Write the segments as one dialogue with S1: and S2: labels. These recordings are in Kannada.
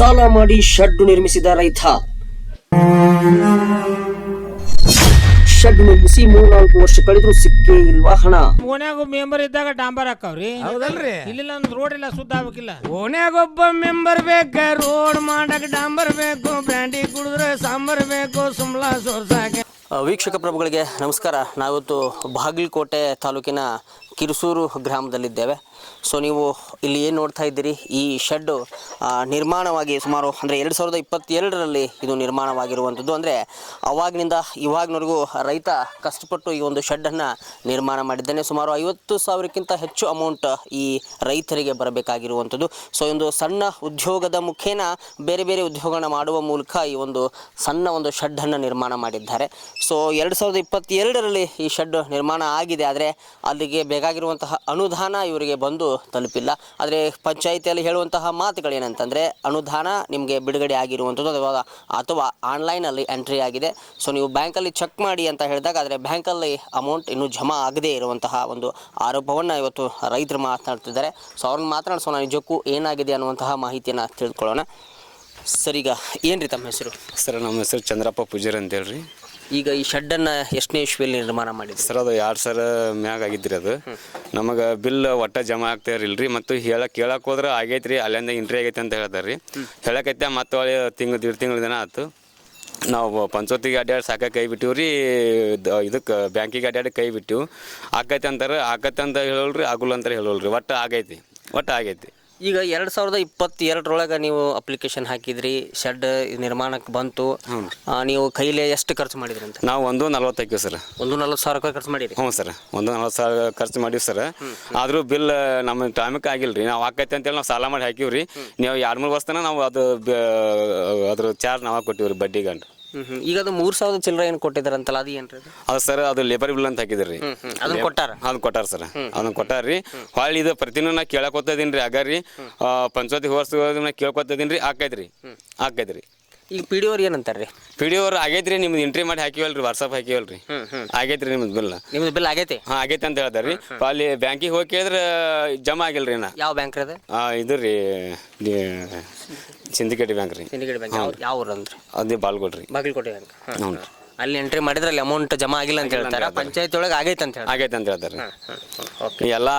S1: ಸಾಲ ಮಾಡಿ ಶೆಡ್ ನಿರ್ಮಿಸಿದ ರೈತ. ಶೆಡ್ ನಿರ್ಮಿಸಿ ಮೂರ್ನಾಲ್ಕು ವರ್ಷ ಕಳೆದ್ರು ಸಿಕ್ಕೇ ಇಲ್ವಾ ಹಣ?
S2: ಓನ್ಯಾಗ ಮೆಂಬರ್ ಇದ್ದಾಗ ಡಾಂಬರ್ ಹಾಕವ್ರಿ.
S3: ಹೌದಲ್ರಿ?
S2: ಇಲ್ಲಿಲ್ಲ ಒಂದ್ ರೋಡ್ ಇಲ್ಲ ಸುದ್ದ ಆಗ್ಬೇಕಿಲ್ಲ.
S3: ಓನ್ಯಾಗೊಬ್ಬ ಮೆಂಬರ್ ಬೇಕ ರೋಡ್ ಮಾಡಕ್ ಡಾಂಬರ್ ಬೇಕು ಬ್ಯಾಂಡಿ ಕುಡಿದ್ರೆ ಸಾಂಬಾರ್ ಬೇಕು ಸುಮ್ಲಾ ಸೋರ್ಸಾಕ
S1: ವೀಕ್ಷಕ ಪ್ರಭುಗಳಿಗೆ ನಮಸ್ಕಾರ. ನಾವಿವತ್ತು ಬಾಗಲಕೋಟೆ ತಾಲೂಕಿನ ಕಿರುಸೂರು ಗ್ರಾಮದಲ್ಲಿದ್ದೇವೆ. ಸೊ ನೀವು ಇಲ್ಲಿ ಏನು ನೋಡ್ತಾ ಇದ್ದೀರಿ? ಈ ಶೆಡ್ಡು ನಿರ್ಮಾಣವಾಗಿ ಸುಮಾರು ಅಂದರೆ ಎರಡು ಸಾವಿರದ ಇಪ್ಪತ್ತೆರಡರಲ್ಲಿ ಇದು ನಿರ್ಮಾಣವಾಗಿರುವಂಥದ್ದು. ಅಂದರೆ ಅವಾಗಿನಿಂದ ಇವಾಗಿನವರೆಗೂ ರೈತ ಕಷ್ಟಪಟ್ಟು ಈ ಒಂದು ಶೆಡ್ಡನ್ನು ನಿರ್ಮಾಣ ಮಾಡಿದ್ದೇನೆ. ಸುಮಾರು ಐವತ್ತು ಸಾವಿರಕ್ಕಿಂತ ಹೆಚ್ಚು ಅಮೌಂಟ್ ಈ ರೈತರಿಗೆ ಬರಬೇಕಾಗಿರುವಂಥದ್ದು. ಸೊ ಒಂದು ಸಣ್ಣ ಉದ್ಯೋಗದ ಮುಖೇನ ಬೇರೆ ಬೇರೆ ಉದ್ಯೋಗನ ಮಾಡುವ ಮೂಲಕ ಈ ಒಂದು ಸಣ್ಣ ಒಂದು ಶೆಡ್ಡನ್ನು ನಿರ್ಮಾಣ ಮಾಡಿದ್ದಾರೆ. ಸೊ ಎರಡು ಸಾವಿರದ ಇಪ್ಪತ್ತೆರಡರಲ್ಲಿ ಈ ಶೆಡ್ ನಿರ್ಮಾಣ ಆಗಿದೆ. ಆದರೆ ಅಲ್ಲಿಗೆ ಬೇಕಾಗಿರುವಂತಹ ಅನುದಾನ ಇವರಿಗೆ ಬಂದು ತಲುಪಿಲ್ಲ. ಆದರೆ ಪಂಚಾಯಿತಿಯಲ್ಲಿ ಹೇಳುವಂತಹ ಮಾತುಗಳೇನಂತಂದರೆ, ಅನುದಾನ ನಿಮಗೆ ಬಿಡುಗಡೆ ಆಗಿರುವಂಥದ್ದು ಅಥವಾ ಅಥವಾ ಆನ್ಲೈನಲ್ಲಿ ಎಂಟ್ರಿ ಆಗಿದೆ. ಸೊ ನೀವು ಬ್ಯಾಂಕಲ್ಲಿ ಚೆಕ್ ಮಾಡಿ ಅಂತ ಹೇಳಿದಾಗ, ಆದರೆ ಬ್ಯಾಂಕಲ್ಲಿ ಅಮೌಂಟ್ ಇನ್ನೂ ಜಮಾ ಆಗದೇ ಇರುವಂತಹ ಒಂದು ಆರೋಪವನ್ನು ಇವತ್ತು ರೈತರು ಮಾತನಾಡ್ತಿದ್ದಾರೆ. ಸೊ ಅವ್ರನ್ನ ಮಾತನಾಡಿಸೋಣ. ನಿಜಕ್ಕೂ ಏನಾಗಿದೆ ಅನ್ನುವಂತಹ ಮಾಹಿತಿಯನ್ನು ತಿಳ್ಕೊಳ್ಳೋಣ. ಸರ್ ಈಗ ಏನು ರೀ ತಮ್ಮ ಹೆಸರು?
S4: ಸರ್, ನಮ್ಮ ಹೆಸರು ಚಂದ್ರಪ್ಪ ಪೂಜಾರಿ ಅಂತ ಹೇಳ್ರಿ
S1: ಈಗ ಈ ಶೆಡ್ಡನ್ನು ಎಷ್ಟನೇ ಇಸ್ವಿಯಲ್ಲಿ ನಿರ್ಮಾಣ ಮಾಡಿದ್ರಿ?
S4: ಸರ್ ಅದು ಎರಡು ಸರ್ ಮ್ಯಾಗ ಆಗಿದ್ರಿ ಅದು. ನಮಗೆ ಬಿಲ್ ಒಟ್ಟ ಜಮಾ ಆಗ್ತಾ ಇರಲಿಲ್ಲ ಮತ್ತು ಹೇಳಕ್ ಕೇಳಕ್ಕೆ ಹೋದ್ರೆ ಆಗೈತ್ರಿ ಅಲ್ಲಿಂದ ಇಂಟ್ರಿ ಆಗೈತೆ ಅಂತ ಹೇಳ್ತಾರೆ ರೀ ಹೇಳಕೈತೆ ಮತ್ತೆ ಹೊಳೆ ತಿಂಗಳು ದೀಡ್ ತಿಂಗಳ ದಿನ ಆಯ್ತು ನಾವು ಪಂಚಾಯತಿಗೆ ಅಡ್ಡಾಡಿ ಸಾಕ ಕೈ ಬಿಟ್ಟಿವಿ ರೀ. ಇದಕ್ಕೆ ಬ್ಯಾಂಕಿಗೆ ಅಡ್ಡಾಡಿ ಕೈ ಬಿಟ್ಟಿವು. ಆಕೈತೆ ಅಂತಾರೆ ಆಕೈತೆ ಅಂತ ಹೇಳೋಲ್ರಿ ಆಗುಲ್ಲ ಅಂತ ಹೇಳೋಲ್ರಿ. ಒಟ್ಟು ಆಗೈತಿ ಒಟ್ಟು ಆಗೈತಿ.
S1: ಈಗ ಎರಡು ಸಾವಿರದ ಇಪ್ಪತ್ತೆರಡರೊಳಗೆ ನೀವು ಅಪ್ಲಿಕೇಶನ್ ಹಾಕಿದ್ರಿ ಶೆಡ್ ನಿರ್ಮಾಣಕ್ಕೆ ಬಂತು. ಆ, ನೀವು ಕೈಲೇ ಎಷ್ಟು ಖರ್ಚು ಮಾಡಿದ್ರಿ ಅಂತ
S4: ನಾವು ಒಂದು ನಲ್ವತ್ತೈದು ಸರ್.
S1: ಒಂದು ನಲ್ವತ್ತು ಸಾವಿರ ರೂಪಾಯಿ ಖರ್ಚು ಮಾಡಿರಿ?
S4: ಹ್ಞೂ ಸರ್. ಒಂದು ನಲ್ವತ್ತು ಸಾವಿರ ಖರ್ಚು ಮಾಡೀವಿ ಸರ್. ಆದರೂ ಬಿಲ್ ನಮ್ಮ ಟೈಮಕ್ಕೆ ಆಗಿಲ್ಲ ರೀ ನಾವು ಆಕೈತೆ ಅಂತೇಳಿ ನಾವು ಸಾಲ ಮಾಡಿ ಹಾಕಿವ್ರಿ. ನೀವು ಎರಡು ಮೂರು ವರ್ಷ ತನಕ ನಾವು ಅದು ಬ- ಅದ್ರ ಚಾರ್ಜ್ ನಾವು ಕೊಟ್ಟಿವ್ರಿ ರೀ ಬಡ್ಡಿ ಗಂಟು.
S1: ಹ್ಮ್ ಹ್ಮ್. ಈಗ ಅದು ಮೂರು ಸಾವಿರದ ಚಿಲ್ಲರೆ ಏನು ಕೊಟ್ಟಿದ್ದಾರಂತಲ್ಲ ಅದು ಏನ್ರಿ ಅದು?
S4: ಅದು ಸರ್ ಅದು ಲೇಬರ್ ಬಿಲ್ ಅಂತ ಹಾಕಿದ್ರಿ
S1: ಅದನ್ನ ಕೊಟ್ಟಾರ?
S4: ಅದನ್ನ ಕೊಟ್ಟಾರ ಸರ್. ಅದನ್ನ ಕೊಟ್ಟಾರ ರೀ ಹೊಳ್ಳಿ ಇದು ಪ್ರತಿನೂ ನಾ ಕೇಳಕೊತ್ತಿದ್ದೀನಿ ರೀ ಆಗ ರೀ ಪಂಚಾಯತಿ ವರ್ಷ ನಾ ಕೇಳ್ಕೊತಿದ್ದೀನಿ ರೀ ಆಕೈತ್ರಿ ಆಕೈತ್ರಿ
S1: ಈಗ ಪಿ ಡಿ ಅವ್ರು ಏನಂತಾರೆ ರೀ
S4: ಪಿ ಡಿ ಅವ್ರು ಆಗೈತ್ರಿ ನಿಮ್ದು ಎಂಟ್ರಿ ಮಾಡಿ ಹಾಕಿವಲ್ರಿ ವಾಟ್ಸಪ್ ಹಾಕಿವಲ್ರಿ. ಆಗೈತ್ರಿ ನಿಮ್ದು ಬಿಲ್
S1: ನಿಮ್ದು ಬಿಲ್ ಆಗೈತೆ?
S4: ಹಾ ಆಗೈತೆ ಅಂತ ಹೇಳ್ತಾರೆ ರೀ ಅಲ್ಲಿ ಬ್ಯಾಂಕಿಗೆ ಹೋಗಿ ಕೇಳಿದ್ರೆ ಜಮಾ ಆಗಿಲ್ರಿ ನಾ.
S1: ಯಾವ ಬ್ಯಾಂಕ್ ಅದು?
S4: ಆ, ಇದು ರೀ ಸಿಂಡಿಕೇಟ್ ಬ್ಯಾಂಕ್ ರೀ.
S1: Syndicate bank. ಯಾವ ಯಾವ ಊರು ಅಂದ್ರೆ
S4: ಅದೇ ಬಾಲ್ಗೋಡ್ರಿ
S1: ಬಾಗಲಕೋಟೆ ಬ್ಯಾಂಕ್.
S4: ಹ್ಞೂ ರೀ
S1: ಅಲ್ಲಿ ಎಂಟ್ರಿ ಮಾಡಿದ್ರೆ ಅಲ್ಲಿ ಅಮೌಂಟ್ ಜಮಾ ಆಗಿಲ್ಲ ಅಂತ ಹೇಳ್ತಾರೆ? ಪಂಚಾಯತ್ ಒಳಗೆ ಆಗೈತೆ ಅಂತ ಹೇಳ್ತಾರೆ.
S4: ಆಗೈತೆ ಅಂತ ಹೇಳ್ತಾರೆ
S1: ಓಕೆ
S4: ಎಲ್ಲ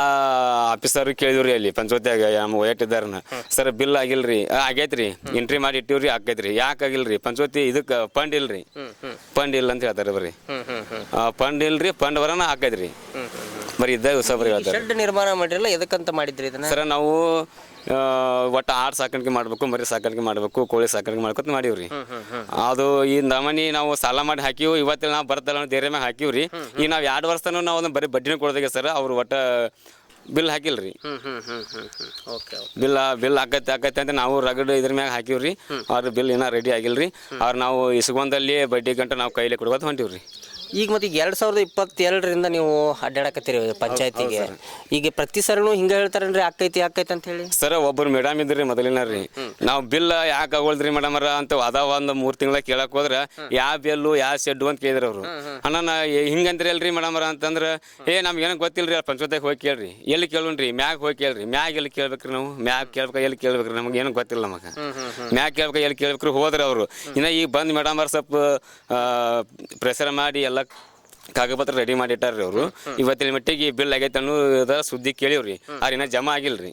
S4: ಆಫೀಸರ್ ಕೇಳಿದ್ರಿ ಅಲ್ಲಿ ಪಂಚಾಯತ್ಯಾಗ ನಮ್ಮ ಇದ್ದಾರನ ಸರ್ ಬಿಲ್ ಆಗಿಲ್ರಿ ಆ, ಆಗೈತ್ರಿ ಎಂಟ್ರಿ ಮಾಡಿ ಇಟ್ಟಿವ್ರಿ ಆಕೈತ್ರಿ ಯಾಕೆ ಆಗಿಲ್ರಿ ಪಂಚಾಯತಿ ಇದಕ್ಕೆ ಫಂಡ್ ಇಲ್ರಿ ಫಂಡ್ ಇಲ್ಲ ಅಂತ ಹೇಳ್ತಾರೆ ಬರೀ. ಫಂಡ್ ಇಲ್ರಿ ಫಂಡ್ ಬರೋಣ ಹಾಕೈತ್ರಿ ಬರೀ ಇದ್ದಾಗ ಹೊಸಬ್ರಿ ಹೇಳ್ತಾರೆ
S1: ಶೆಡ್ ನಿರ್ಮಾಣ ಮಾಡಿರಲ್ಲ ಎದಕ್ಕಂತ ಮಾಡಿದ್ರಿ ಇದನ್ನ?
S4: ಸರ್ ನಾವು ಆ, ಒಟ್ಟು ಆಡು ಸಾಕಾಣಿಕೆ ಮಾಡಬೇಕು ಮರಿ ಸಾಕಾಣಿಕೆ ಮಾಡಬೇಕು ಕೋಳಿ ಸಾಕಾಣಿಕೆ ಮಾಡ್ಕೊತ ಮಾಡೀವ್ರಿ. ಅದು ಈ ನಮನಿ ನಾವು ಸಾಲ ಮಾಡಿ ಹಾಕಿವು ಇವತ್ತೆಲ್ಲ ನಾವು ಬರ್ತಲ್ಲ ಅನ್ನೋ ಧೈರ್ಯ ಮ್ಯಾಗ ಹಾಕಿವ್ರಿ. ಈಗ ನಾವು ಎರಡು ವರ್ಷನು ನಾವು ಅದನ್ನ ಬರೀ ಬಡ್ಡಿನ ಕೊಡ್ದಾಗ ಸರ್ ಅವ್ರು ಒಟ್ಟ ಬಿಲ್ ಹಾಕಿಲ್ರಿ.
S1: ಹ್ಮ್ ಹ್ಮ್ ಹ್ಮ್ ಹ್ಮ್ ಹ್ಮ್. Okay okay.
S4: ಬಿಲ್ ಬಿಲ್ ಆಗತ್ತೆ ಆಗತ್ತೆ ಅಂತ ನಾವು ರಗಡ್ ಇದ್ರ ಮ್ಯಾಗ ಹಾಕಿವ್ರಿ. ಅವ್ರ ಬಿಲ್ ಇನ್ನೂ ರೆಡಿ ಆಗಿಲ್ರಿ. ಅವ್ರು ನಾವು ಇಸ್ಕೊಂದಲ್ಲಿ ಬಡ್ಡಿ ಗಂಟ ನಾವು ಕೈಲಿ ಕೊಡ್ಬೋದು ಹೊಂಟಿವ್ರಿ.
S1: ಈಗ ಮತ್ತೆ ಈಗ ಎರಡ್ ಸಾವಿರದ ಇಪ್ಪತ್ತೆರಡರಿಂದ ನೀವು ಅಡ್ಡಾಡಕತ್ತೀರಿ ಪಂಚಾಯತಿಗೆ. ಈಗ ಪ್ರತಿ ಸರಿನೂ ಹಿಂಗ ಹೇಳ್ತಾರನ್ರಿ ಆಕೈತಿ ಆಕೈತಿ ಅಂತ ಹೇಳಿ?
S4: ಸರ್ ಒಬ್ಬರು ಮೇಡಮ್ ಇದ್ರಿ ಮೊದಲಿನ ರೀ ನಾವು ಬಿಲ್ ಯಾಕೆ ಆಗೋಲ್ದ್ರಿ ಮೇಡಮರ ಅಂತ ಅದ ಒಂದು ಮೂರು ತಿಂಗಳ ಕೇಳಕ್ ಹೋದ್ರ ಯಾವ ಬಿಲ್ಲು ಯಾವ ಶೆಡ್ಡು ಅಂತ ಕೇಳಿದ್ರು ಅವರು. ಅಣ್ಣ ನಾ ಹಿಂಗಂದ್ರಿ ಅಲ್ರಿ ಮೇಡಮರ ಅಂತಂದ್ರ ಏ ನಮ್ಗೆ ಏನೋ ಗೊತ್ತಿಲ್ರಿ ಪಂಚಾಯತ್ಗೆ ಹೋಗಿ ಕೇಳ್ರಿ. ಎಲ್ಲಿ ಕೇಳೋಣ್ರಿ ಮ್ಯಾಗ ಹೋಗಿ ಕೇಳ್ರಿ. ಮ್ಯಾಗ ಎಲ್ಲಿ ಕೇಳ್ಬೇಕ್ರಿ ನಾವು? ಮ್ಯಾಗ ಕೇಳ್ಬೇಕ ಎಲ್ಲಿ ಕೇಳ್ಬೇಕ್ರಿ? ನಮ್ಗೆ ಏನೋ ಗೊತ್ತಿಲ್ಲ ನಮಗೆ. ಮ್ಯಾಗ ಕೇಳ್ಬೇಕ ಎಲ್ಲಿ ಕೇಳ್ಬೇಕ್ರಿ ಹೋದ್ರ ಅವರು. ಇನ್ನ ಈಗ ಬಂದ್ ಮೇಡಮ್ ಅವ್ರು ಸ್ವಲ್ಪ ಪ್ರೆಸರ್ ಮಾಡಿ ಎಲ್ಲ ಕಾಗಪತ್ರ ರೆಡಿ ಮಾಡಿ ಇಟ್ಟಾರ್ರಿ ಅವರು. ಇವತ್ತಿನ ಮಟ್ಟಿಗೆ ಬಿಲ್ ಆಗೈತೆ ಅನ್ನೋದ ಸುದ್ದಿ ಕೇಳಿವ್ರಿ. ಆದ್ರೆ ಇನ್ನ ಜಮಾ ಆಗಿಲ್ರಿ.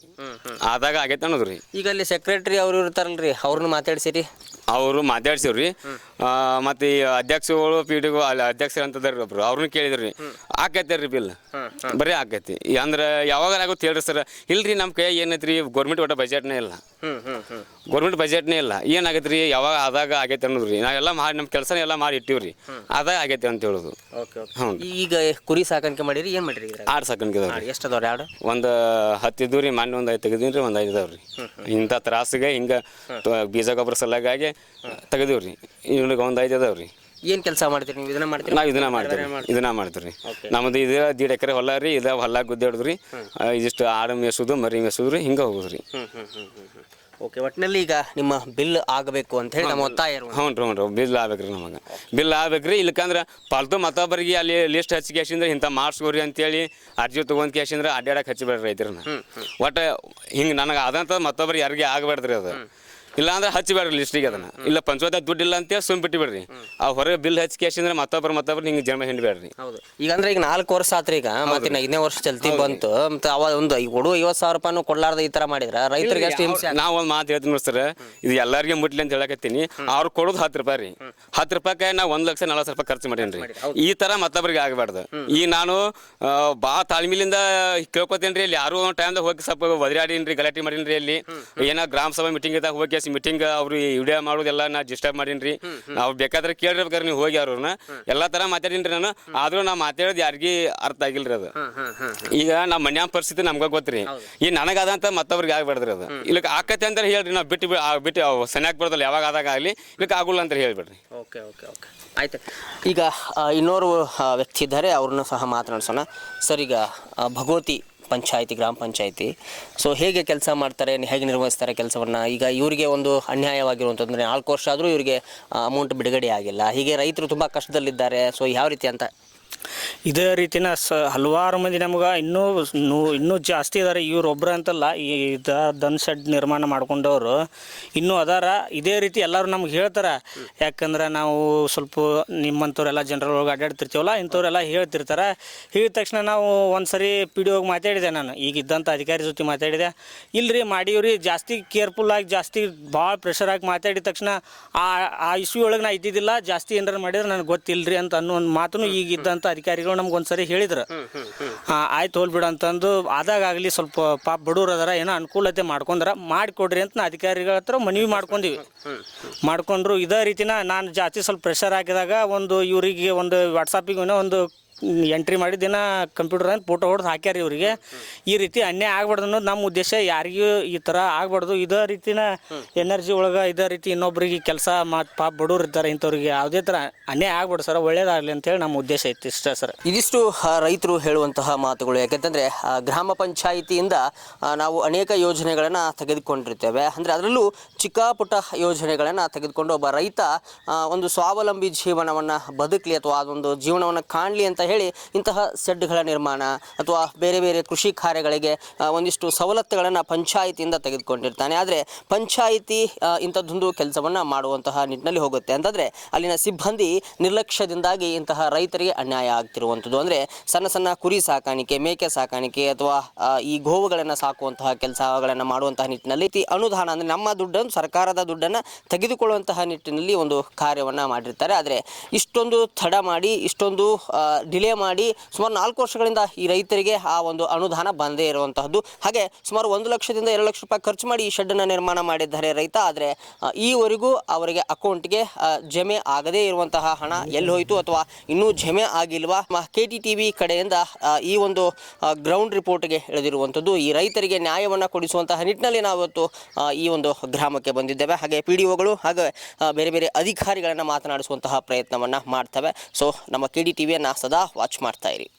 S4: ಆದಾಗ ಆಗೈತೆ ಅನ್ನೋದ್ರಿ.
S1: ಈಗ ಅಲ್ಲಿ ಸೆಕ್ರೆಟರಿ ಅವ್ರು ಇರ್ತಾರಲ್ರಿ ಅವ್ರನ್ನ ಮಾತಾಡ್ಸಿರಿ.
S4: ಅವರು ಮಾತಾಡ್ಸಿವ್ರಿ. ಮತ್ತೆ ಈ ಅಧ್ಯಕ್ಷಗಳು ಪಿ ಡಿಗಳು ಅಲ್ಲಿ ಅಧ್ಯಕ್ಷರು ಅಂತದಾರ್ರಿ ಒಬ್ರು. ಅವ್ರನ್ನ ಕೇಳಿದ್ರಿ. ಆಕೈತೆ ರೀ ಬಿಲ್? ಬರೀ ಆಕೈತಿ. ಈ ಅಂದ್ರೆ ಯಾವಾಗ ಆಗುತ್ತೆ ಹೇಳ್ರಿ ಸರ್. ಇಲ್ರಿ ನಮ್ಮ ಕೈ ಏನೈತ್ರಿ? ಗೌರ್ಮೆಂಟ್ ಒಟ್ಟ ಬಜೆಟ್ನೇ ಇಲ್ಲ. ಗೌರ್ಮೆಂಟ್ ಬಜೆಟ್ನೇ ಇಲ್ಲ. ಏನಾಗೈತೆ ರೀ ಯಾವಾಗ ಆದಾಗ ಆಗೈತೆ ಅನ್ನೋದ್ರಿ. ನಾವೆಲ್ಲ ಮಾಡಿ ನಮ್ಮ ಕೆಲಸನ ಎಲ್ಲ ಮಾಡಿ ಇಟ್ಟಿವ್ರಿ. ಅದಾಗ ಆಗೈತೆ ಅಂತ ಹೇಳೋದು. ಹ್ಞೂ
S1: ಈಗ ಕುರಿ ಸಾಕಾಣಿಕೆ ಮಾಡಿರಿ ಏನು ಮಾಡಿರಿ
S4: ಆಡು ಸಾಕಾಣಿಕೆ ಅದಾವ್ರಿ.
S1: ಎಷ್ಟು ಅದಾವ್ರಿ ಆಡು?
S4: ಒಂದು ಹತ್ತು ಇದ್ದು ರೀ ಮೊನ್ನೆ ಒಂದು ಐದು ತೆಗೆದೀನಿ ರೀ ಒಂದು ಐದು ರೀ ಇಂಥ ತ್ರಾಸಿಗೆ ಹಿಂಗೆ ಬೀಜ ಗೊಬ್ಬರ ಸಲಗಾಗಿ ತೆಗೆದೀವಿ ರೀ ಇವ್ನಿಗೆ ಒಂದು ಐದು ಅದಾವ್ರಿ.
S1: ಏನು ಕೆಲಸ ಮಾಡ್ತೀರಿ ನೀವು? ಇದನ್ನ ಮಾಡ್ತೀರಿ?
S4: ನಾವು ಇದನ್ನ ಮಾಡ್ತೀವಿ ಇದನ್ನ ಮಾಡ್ತೀವಿ ರೀ ನಮ್ಮದು ಇದು ದೀಡ್ ಎಕರೆ ಹೊಲ ರೀ ಇದ ಹೊಲ ಗುದ್ದಾಡೋದು ರೀ ಇದಿಷ್ಟು ಆಡು ಮೇಸುದು ಮರಿ ಮೇಸೋದು ರೀ ಹಿಂಗೆ ಹೋಗುದು ರೀ
S1: ಓಕೆ ಒಟ್ಟಿನಲ್ಲಿ ಈಗ ನಿಮ್ಮ ಬಿಲ್ ಆಗಬೇಕು ಅಂತ ಹೇಳಿ ನಮ್ಮ ಒತ್ತಾಯ.
S4: ಹ್ಞೂ ರೀ ಹ್ಞೂ ರೀ ಬಿಲ್ ಆಗ್ಬೇಕ್ರಿ ನಮಗೆ. ಬಿಲ್ ಆಗ್ಬೇಕ್ರಿ ಇಲ್ಲಕಂದ್ರೆ ಪಾಲ್ತು ಮತ್ತೊಬ್ಬರಿಗೆ ಅಲ್ಲಿ ಲಿಸ್ಟ್ ಹಚ್ಚಿ ಕ್ಯಾಶಿಂದ್ರೆ ಇಂಥ ಮಾಡಿಸ್ಕೋರಿ ಅಂತೇಳಿ ಅರ್ಜಿ ತೊಗೊಂಡ್ ಕ್ಯಾಶಿಂದ್ರೆ ಅಡ್ಡಾಡಕ್ಕೆ ಹಚ್ಚಿಬೇಡ್ರಿ ರೈತರನ್ನ ಒಟ್ಟು ಹಿಂಗೆ ನನಗೆ ಆದಂಥ ಮತ್ತೊಬ್ರಿಗೆ ಯಾರಿಗೆ ಆಗಬೇಡ್ರಿ ಅದು. ಇಲ್ಲ ಅಂದ್ರೆ ಹಚ್ಚಿ ಬೇಡ್ರಿ ಲಿಸ್ಟಿಗೆ ಅದನ್ನ ಇಲ್ಲ ಪಂಚಾಯತ್ ದುಡ್ಡು ಇಲ್ಲ ಅಂತೇಳಿ ಸುಮ್ ಬಿಟ್ಟಿಬಿಡ್ರಿ ಆ ಹೊರಗೆ ಬಿಲ್ ಹಚ್ಚಿ ಕೇಸ್ ಅಂದ್ರೆ ಮತ್ತೊಬ್ಬರು ಮತ್ತೊಬ್ರು ಹಿಂಗೆ ಜನ್ಮ ಹಿಂಡ್ಬೇಡ್ರಿ.
S1: ಹೌದು. ಈಗ ಅಂದ್ರೆ ಈಗ ನಾಲ್ಕು ವರ್ಷ ಆತ್ರಿ ಈಗ. ಮತ್ತೆ ಇನ್ನ ಐದನೇ ವರ್ಷ ಚಲ್ತಿ ಬಂತು. ಮತ್ತೆ ಅವ ಒಂದು ಈಗ ಕೊಡು ಐವತ್ತು ಸಾವಿರ ರೂಪಾಯಿ ಕೊಡ್ಲಾರ್ದ ಈ ತರ ಮಾಡಿದ್ರ? ರೈತರಿಗೆ ಎಷ್ಟು ಹಿಂಸೆ
S4: ನಾವು ಒಂದು ಮಾತು ಹೇಳ್ತೀನಿ ಸರ್ ಇದು ಎಲ್ಲರಿಗೆ ಮುಟ್ಲಿ ಅಂತ ಹೇಳಕತ್ತೀನಿ. ಅವ್ರು ಕೊಡೋದು ಹತ್ತು ರೂಪಾಯಿ ರೀ. ಹತ್ತು ರೂಪಾಯಿ ನಾ ಒಂದು ಲಕ್ಷ ನಲ್ವತ್ತು ರೂಪಾಯಿ ಖರ್ಚು ಮಾಡೇನ್ರಿ ಈ ತರ ಮತ್ತೊಬ್ಬರಿಗೆ ಆಗಬಾರ್ದು. ಈ ನಾನು ಬಾ ತಾಳ್ಮಿಲಿಂದ ಕೇಳ್ಕೊತೇನ್ರಿ ಇಲ್ಲಿ ಯಾರು ಟೈಮ್ದಾಗ ಹೋಗಿ ಸ್ವಲ್ಪ ಒದರಾಡೀನಿ ರೀ ಗಲಾಟೆ ಮಾಡೀನಿ ರೀ ಅಲ್ಲಿ. ಏನೋ ಗ್ರಾಮ ಸಭಾ ಮೀಟಿಂಗ್ ಇದ್ದಾಗ ಹೋಗಿ ಮೀಟಿಂಗ್ ಅವ್ರು ವಿಡಿಯೋ ಮಾಡೋದೆಲ್ಲ ನಾ ಡಿಸ್ಟರ್ಬ್ ಮಾಡೀನಿ ರೀ. ನಾವು ಬೇಕಾದ್ರೆ ಕೇಳಿರ್ಬೇಕಾರೆ ನೀವು ಹೋಗಿ ಅವ್ರನ್ನ ಎಲ್ಲಾ ತರ ಮಾತಾಡೀನಿ ರೀ ನಾನು. ಆದ್ರೂ ನಾ ಮಾತಾಡೋದು ಯಾರಿಗೂ ಅರ್ಥ ಆಗಿಲ್ರಿ ಅದು. ಈಗ ನಮ್ಮ ಮನೆಯ ಪರಿಸ್ಥಿತಿ ನಮ್ಗ ಗೊತ್ತ್ರಿ ಈ ನನಗಾದಂತ ಮತ್ತೊಬ್ರಿಗೆ ಆಗ್ಬಾರ್ದ್ರಿ ಅದು. ಇಲ್ಲಿ ಆಕತ್ತೆ ಅಂತ ಹೇಳ್ರಿ ನಾವು ಬಿಟ್ಟು ಬಿಟ್ಟು ಸನ್ಯಾಕ್ ಬರ್ದಲ್ಲ ಯಾವಾಗ ಆದಾಗ ಆಗಲಿ ಇಲ್ಲಿ ಆಗುಲ್ಲ ಅಂತ ಹೇಳ್ಬಿಡ್ರಿ.
S1: ಓಕೆ ಓಕೆ ಓಕೆ ಆಯ್ತು. ಈಗ ಇನ್ನೋರು ವ್ಯಕ್ತಿ ಇದ್ದಾರೆ, ಅವ್ರನ್ನ ಸಹ ಮಾತನಾಡಿಸೋಣ. ಸರ್, ಈಗ ಭಗವತಿ ಪಂಚಾಯತಿ, ಗ್ರಾಮ ಪಂಚಾಯತಿ. ಸೊ ಹೇಗೆ ಕೆಲಸ ಮಾಡ್ತಾರೆ, ಹೇಗೆ ನಿರ್ವಹಿಸ್ತಾರೆ ಕೆಲಸವನ್ನು? ಈಗ ಇವರಿಗೆ ಒಂದು ಅನ್ಯಾಯವಾಗಿರುವಂಥದ್ದು ನಾಲ್ಕು ವರ್ಷ ಆದರೂ ಇವರಿಗೆ ಅಮೌಂಟ್ ಬಿಡುಗಡೆ ಆಗಿಲ್ಲ. ಹೀಗೆ ರೈತರು ತುಂಬ ಕಷ್ಟದಲ್ಲಿದ್ದಾರೆ. ಸೊ ಯಾವ ರೀತಿ ಅಂತ
S5: ಇದೇ ರೀತಿನ ಸ ಹಲವಾರು ಮಂದಿ ನಮ್ಗೆ ಇನ್ನೂ ನೂ- ಇನ್ನೂ ಜಾಸ್ತಿ ಇದಾರೆ ಇವ್ರೊಬ್ರು ಅಂತಲ್ಲ ಈ ದನ್ ಶೆಡ್ ನಿರ್ಮಾಣ ಮಾಡ್ಕೊಂಡವರು ಇನ್ನೂ ಅದಾರ. ಇದೇ ರೀತಿ ಎಲ್ಲರೂ ನಮ್ಗೆ ಹೇಳ್ತಾರೆ. ಯಾಕಂದ್ರೆ ನಾವು ಸ್ವಲ್ಪ ನಿಮ್ಮಂಥವ್ರೆಲ್ಲ ಜನರಲ್ ಒಳಗೆ ಅಡ್ಡಾಡ್ತಿರ್ತೀವಲ್ಲ ಇಂಥವ್ರೆಲ್ಲ ಹೇಳ್ತಿರ್ತಾರೆ. ಹೇಳಿದ ತಕ್ಷಣ ನಾವು ಒಂದು ಸರಿ ಪಿ ಡಿ ಒಗೆ ಮಾತಾಡಿದೆ ನಾನು. ಈಗ ಇದ್ದಂಥ ಅಧಿಕಾರಿ ಜೊತೆ ಮಾತಾಡಿದೆ. ಇಲ್ರಿ ಮಾಡೀವ್ರಿ, ಜಾಸ್ತಿ ಕೇರ್ಫುಲ್ ಆಗಿ ಜಾಸ್ತಿ ಭಾಳ ಪ್ರೆಷರ್ ಆಗಿ ಮಾತಾಡಿದ ತಕ್ಷಣ ಆ ಆ ಇಶ್ಯೂ ಒಳಗೆ ನಾ ಇದ್ದಿದ್ದಿಲ್ಲ. ಜಾಸ್ತಿ ಏನಾರು ಮಾಡಿದ್ರೆ ನನಗೆ ಗೊತ್ತಿಲ್ಲರಿ ಅಂತ ಅನ್ನೋ ಒಂದು ಮಾತನ್ನು ಈಗ ಇದ್ದಂಥ ಅಧಿಕಾರಿಗಳು ನಮ್ಗೆ ಒಂದ್ಸರಿ ಹೇಳಿದ್ರು. ಆಯ್ತು ಹೋಲ್ಬಿಡು ಅಂತಂದು ಆದಾಗಲಿ ಸ್ವಲ್ಪ ಪಾಪ ಬಡವ್ರು ಅದರ ಏನೋ ಅನುಕೂಲತೆ ಮಾಡ್ಕೊಂಡ್ರ ಮಾಡಿಕೊಡ್ರಿ ಅಂತ ನಾ ಅಧಿಕಾರಿಗಳ ಹತ್ರ ಮನವಿ ಮಾಡ್ಕೊಂಡಿವಿ. ಮಾಡ್ಕೊಂಡ್ರು ಇದೇ ರೀತಿನ ನಾನು ಜಾಸ್ತಿ ಸ್ವಲ್ಪ ಪ್ರೆಷರ್ ಹಾಕಿದಾಗ ಒಂದು ಇವರಿಗೆ ಒಂದು ವಾಟ್ಸಪ್ಪಿಗೆ ಒಂದು ಎಂಟ್ರಿ ಮಾಡಿ ದಿನ ಕಂಪ್ಯೂಟರ್ ಅಂತ ಫೋಟೋ ಹೊಡೆದು ಹಾಕ್ಯಾರ ಇವರಿಗೆ. ಈ ರೀತಿ ಅನ್ಯಾಯ ಆಗ್ಬಾರ್ದು ಅನ್ನೋದು ನಮ್ಮ ಉದ್ದೇಶ. ಯಾರಿಗೂ ಈ ಥರ ಆಗ್ಬಾರ್ದು. ಇದೇ ರೀತಿನ ಎನರ್ಜಿ ಒಳಗೆ, ಇದೇ ರೀತಿ ಇನ್ನೊಬ್ಬರಿಗೆ ಕೆಲಸ ಮತ್ತು ಪಾಪ ಬಡವ್ರು ಇರ್ತಾರೆ, ಇಂಥವ್ರಿಗೆ ಯಾವುದೇ ಥರ ಅನ್ಯಾಯ ಆಗ್ಬಾರ್ದು ಸರ್. ಒಳ್ಳೇದಾಗಲಿ ಅಂತೇಳಿ ನಮ್ಮ ಉದ್ದೇಶ ಐತಿ ಇಷ್ಟ ಸರ್.
S1: ಇದಿಷ್ಟು ರೈತರು ಹೇಳುವಂತಹ ಮಾತುಗಳು. ಯಾಕೆಂತಂದರೆ ಗ್ರಾಮ ಪಂಚಾಯಿತಿಯಿಂದ ನಾವು ಅನೇಕ ಯೋಜನೆಗಳನ್ನು ತೆಗೆದುಕೊಂಡಿರ್ತೇವೆ. ಅಂದರೆ ಅದರಲ್ಲೂ ಚಿಕ್ಕ ಪುಟ್ಟ ಯೋಜನೆಗಳನ್ನು ತೆಗೆದುಕೊಂಡು ಒಬ್ಬ ರೈತ ಒಂದು ಸ್ವಾವಲಂಬಿ ಜೀವನವನ್ನು ಬದುಕಲಿ ಅಥವಾ ಅದೊಂದು ಜೀವನವನ್ನು ಕಾಣಲಿ ಅಂತ ಹೇಳಿ ಇಂತಹ ಸೆಡ್ಗಳ ನಿರ್ಮಾಣ ಅಥವಾ ಬೇರೆ ಬೇರೆ ಕೃಷಿ ಕಾರ್ಯಗಳಿಗೆ ಒಂದಿಷ್ಟು ಸವಲತ್ತುಗಳನ್ನು ಪಂಚಾಯಿತಿಯಿಂದ ತೆಗೆದುಕೊಂಡಿರ್ತಾನೆ. ಆದರೆ ಪಂಚಾಯಿತಿ ಇಂಥದ್ದೊಂದು ಕೆಲಸವನ್ನು ಮಾಡುವಂತಹ ನಿಟ್ಟಿನಲ್ಲಿ ಹೋಗುತ್ತೆ. ಅಂತಂದರೆ ಅಲ್ಲಿನ ಸಿಬ್ಬಂದಿ ನಿರ್ಲಕ್ಷ್ಯದಿಂದಾಗಿ ಇಂತಹ ರೈತರಿಗೆ ಅನ್ಯಾಯ ಆಗ್ತಿರುವಂಥದ್ದು. ಅಂದರೆ ಸಣ್ಣ ಸಣ್ಣ ಕುರಿ ಸಾಕಾಣಿಕೆ, ಮೇಕೆ ಸಾಕಾಣಿಕೆ ಅಥವಾ ಈ ಗೋವುಗಳನ್ನು ಸಾಕುವಂತಹ ಕೆಲಸಗಳನ್ನು ಮಾಡುವಂತಹ ನಿಟ್ಟಿನಲ್ಲಿ ಈ ಅನುದಾನ, ಅಂದರೆ ನಮ್ಮ ದುಡ್ಡನ್ನು, ಸರ್ಕಾರದ ದುಡ್ಡನ್ನು ತೆಗೆದುಕೊಳ್ಳುವಂತಹ ನಿಟ್ಟಿನಲ್ಲಿ ಒಂದು ಕಾರ್ಯವನ್ನು ಮಾಡಿರ್ತಾರೆ. ಆದರೆ ಇಷ್ಟೊಂದು ತಡ ಮಾಡಿ, ಇಷ್ಟೊಂದು ಡಿಲೇ ಮಾಡಿ ಸುಮಾರು ನಾಲ್ಕು ವರ್ಷಗಳಿಂದ ಈ ರೈತರಿಗೆ ಆ ಒಂದು ಅನುದಾನ ಬಂದೇ ಇರುವಂತಹದ್ದು. ಹಾಗೆ ಸುಮಾರು ಒಂದು ಲಕ್ಷದಿಂದ ಎರಡು ಲಕ್ಷ ರೂಪಾಯಿ ಖರ್ಚು ಮಾಡಿ ಈ ಶೆಡ್ಡನ್ನು ನಿರ್ಮಾಣ ಮಾಡಿದ್ದಾರೆ ರೈತ. ಆದರೆ ಈವರೆಗೂ ಅವರಿಗೆ ಅಕೌಂಟ್ಗೆ ಜಮೆ ಆಗದೇ ಇರುವಂತಹ ಹಣ ಎಲ್ಲಿ ಹೋಯಿತು ಅಥವಾ ಇನ್ನೂ ಜಮೆ ಆಗಿಲ್ವಾ? ಕೆ ಟಿ ಟಿ ವಿ ಕಡೆಯಿಂದ ಈ ಒಂದು ಗ್ರೌಂಡ್ ರಿಪೋರ್ಟ್ಗೆ ಎಳೆದಿರುವಂಥದ್ದು ಈ ರೈತರಿಗೆ ನ್ಯಾಯವನ್ನು ಕೊಡಿಸುವಂತಹ ನಿಟ್ಟಿನಲ್ಲಿ ನಾವು ಇವತ್ತು ಈ ಒಂದು ಗ್ರಾಮಕ್ಕೆ ಬಂದಿದ್ದೇವೆ. ಹಾಗೆ ಪಿ ಡಿ ಒಗಳು ಹಾಗೆ ಬೇರೆ ಬೇರೆ ಅಧಿಕಾರಿಗಳನ್ನು ಮಾತನಾಡಿಸುವಂತಹ ಪ್ರಯತ್ನವನ್ನು ಮಾಡ್ತವೆ. ಸೊ ನಮ್ಮ ಕೆ ಡಿ ಟಿ ವಿಯನ್ನು ಸದಾ ವಾಚ್ ಮಾಡ್ತಾ ಇರಿ.